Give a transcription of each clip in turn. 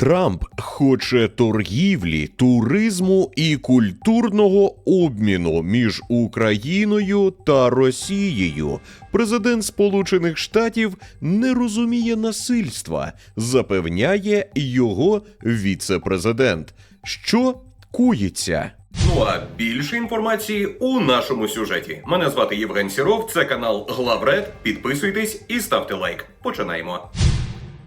Трамп хоче торгівлі, туризму і культурного обміну між Україною та Росією. Президент Сполучених Штатів не розуміє насильства, запевняє його віце-президент. Що кується? Ну а більше інформації у нашому сюжеті. Мене звати Євген Сіров, це канал Главред. Підписуйтесь і ставте лайк. Починаємо.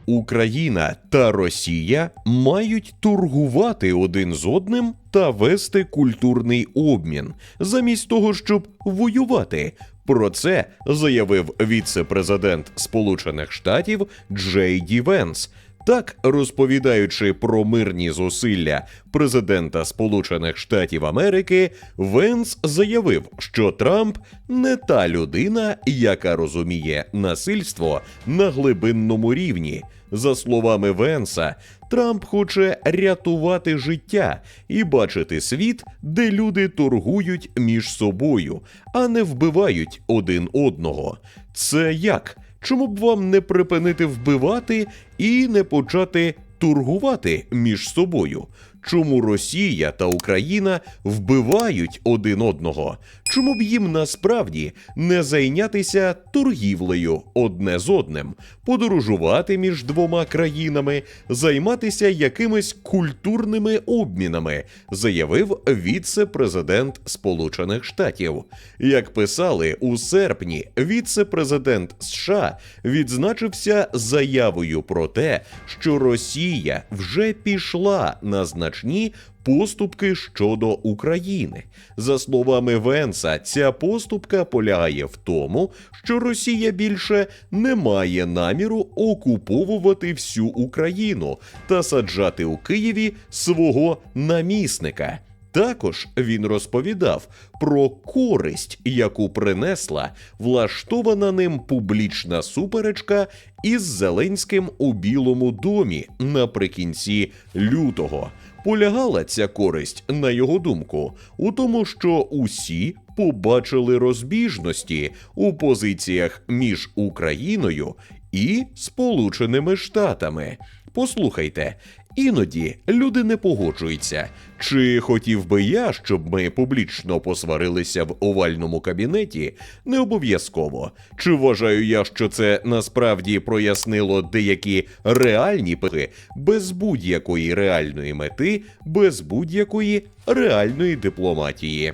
Україна та Росія мають торгувати один з одним та вести культурний обмін, замість того, щоб воювати. Про це заявив віце-президент Сполучених Штатів Джей Ді Венс. Так, розповідаючи про мирні зусилля президента Сполучених Штатів Америки, Венс заявив, що Трамп не та людина, яка розуміє насильство на глибинному рівні. За словами Венса, Трамп хоче рятувати життя і бачити світ, де люди торгують між собою, а не вбивають один одного. Це як? Чому б вам не припинити вбивати і не почати торгувати між собою? Чому Росія та Україна вбивають один одного? Чому б їм насправді не зайнятися торгівлею одне з одним, подорожувати між двома країнами, займатися якимись культурними обмінами, заявив віце-президент Сполучених Штатів. Як писали у серпні, віце-президент США відзначився заявою про те, що Росія вже пішла на значні поступки щодо України. За словами Венса, ця поступка полягає в тому, що Росія більше не має наміру окуповувати всю Україну та саджати у Києві свого намісника. Також він розповідав про користь, яку принесла влаштована ним публічна суперечка із Зеленським у Білому домі наприкінці лютого. Полягала ця користь, на його думку, у тому, що усі побачили розбіжності у позиціях між Україною і Сполученими Штатами. Послухайте, іноді люди не погоджуються. Чи хотів би я, щоб ми публічно посварилися в овальному кабінеті? Не обов'язково. Чи вважаю я, що це насправді прояснило деякі реальні пихи без будь-якої реальної мети, без будь-якої реальної дипломатії?